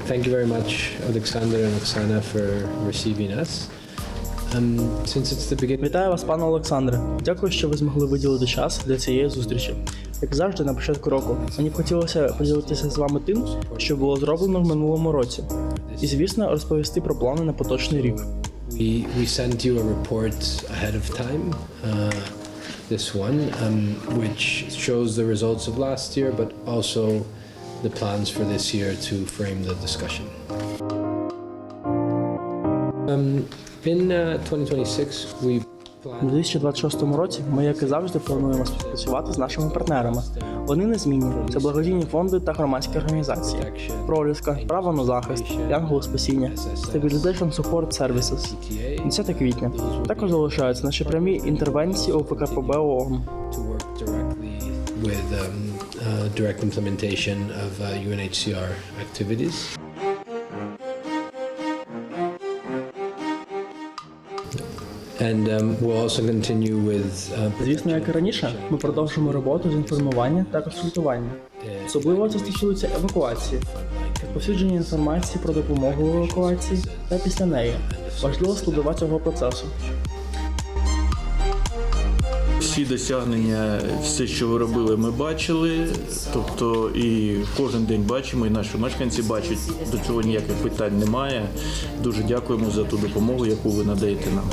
Thank you very much, Alexander and Oksana, for receiving us. Um, since it's the beginning, Вітаю вас, пане Олександре. Дякую, що ви змогли виділити час для цієї зустрічі. Як завжди, на початку року мені б хотілося поділитися з вами тим, що було зроблено в минулому році, і звісно, розповісти про плани на поточний рік. we, we sent you a report ahead of time, uh, this one, um, which shows the results of last year, but also the plans for this year to frame the discussion. Um, in uh, 2026, we У 2026 році ми, як і завжди, плануємо співпрацювати з нашими партнерами. Вони незмінні це благодійні фонди та громадські організації. Проліска, право на захист, янгол спасіння, Stabilization Support Services. 10 квітня. Також залишаються наші прямі інтервенції у ООН. With um, uh, direct implementation of uh, UNHCR activities. And um, we'll also continue with uh, Звісно, як і раніше, ми продовжимо роботу з інформування та консультування. Особливо це стосується евакуації, розповсюдження інформації про допомогу в евакуації та після неї. Важлива складова цього процесу. Всі досягнення, все, що ви робили, ми бачили. Тобто, і кожен день бачимо, і наші мешканці бачать. До цього ніяких питань немає. Дуже дякуємо за ту допомогу, яку ви надаєте нам.